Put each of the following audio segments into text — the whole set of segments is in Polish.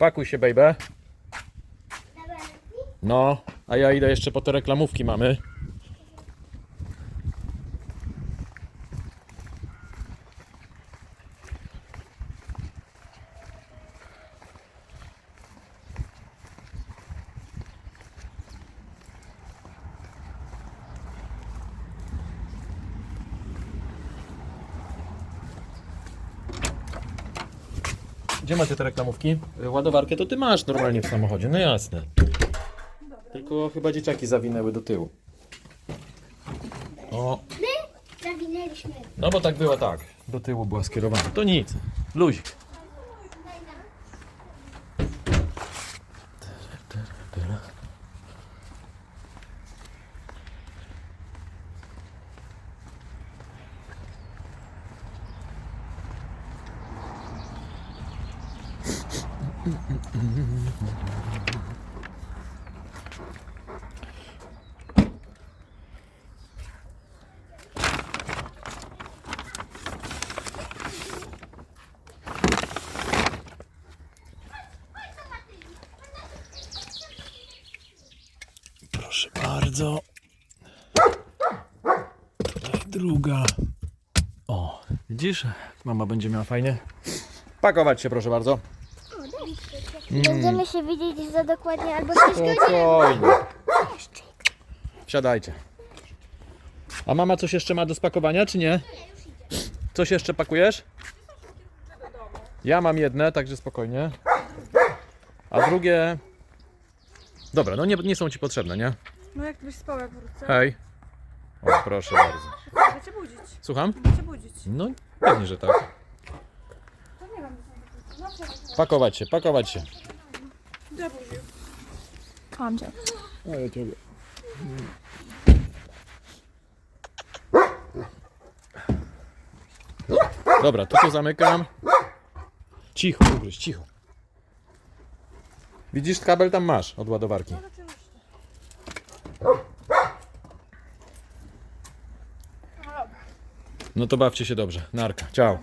Pakuj się, baby. No, a ja idę jeszcze po te reklamówki mamy. Gdzie macie te reklamówki? Ładowarkę to ty masz normalnie w samochodzie, no jasne. Tylko chyba dzieciaki zawinęły do tyłu. O, Zawinęliśmy. no bo tak było tak. Do tyłu była skierowana. To nic. Luzik. Proszę bardzo. Druga. O, widzisz? Mama będzie miała fajnie. Pakować się, proszę bardzo. Będziemy się widzieć za dokładnie albo 6 godzin. Spokojnie. Siadajcie. A mama coś jeszcze ma do spakowania, czy nie? Coś jeszcze pakujesz? Ja mam jedne, także spokojnie. A drugie... Dobra, no nie, nie są ci potrzebne, nie? No jak byś spał jak wrócę? Hej. O, proszę bardzo. Mogę cię budzić. Słucham? Mogę cię budzić. No, pewnie, że tak. To nie wiem. No co? Pakować się, pakować się. Mam cię. A ja ciebie. Dobra, tu to zamykam. Cicho, ugryź, cicho. Widzisz, kabel tam masz od ładowarki. No to bawcie się dobrze. Narka, ciao.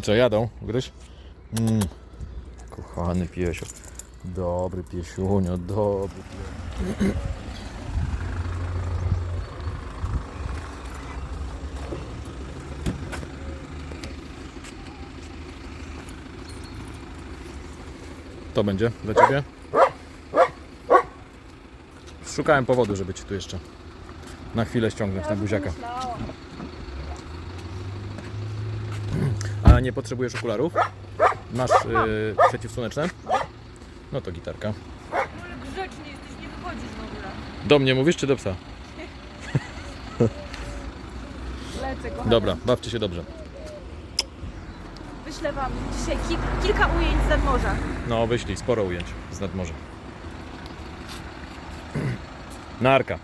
I co, jadą? Ugryź? Mm. Kochany piesio. Dobry piesiunio, dobry piesio. To będzie dla ciebie? Szukałem powodu, żeby ci tu jeszcze na chwilę ściągnąć na buziaka. A nie potrzebujesz okularów? Masz yy, przeciwsłoneczne? No to gitarka. Ale grzeczny jesteś, nie wychodzisz w ogóle. Do mnie mówisz czy do psa? Lecę, kochana. Dobra, bawcie się dobrze. Wyślę wam dzisiaj ki kilka ujęć z nadmorza. No wyślij, sporo ujęć z nadmorza. Narka.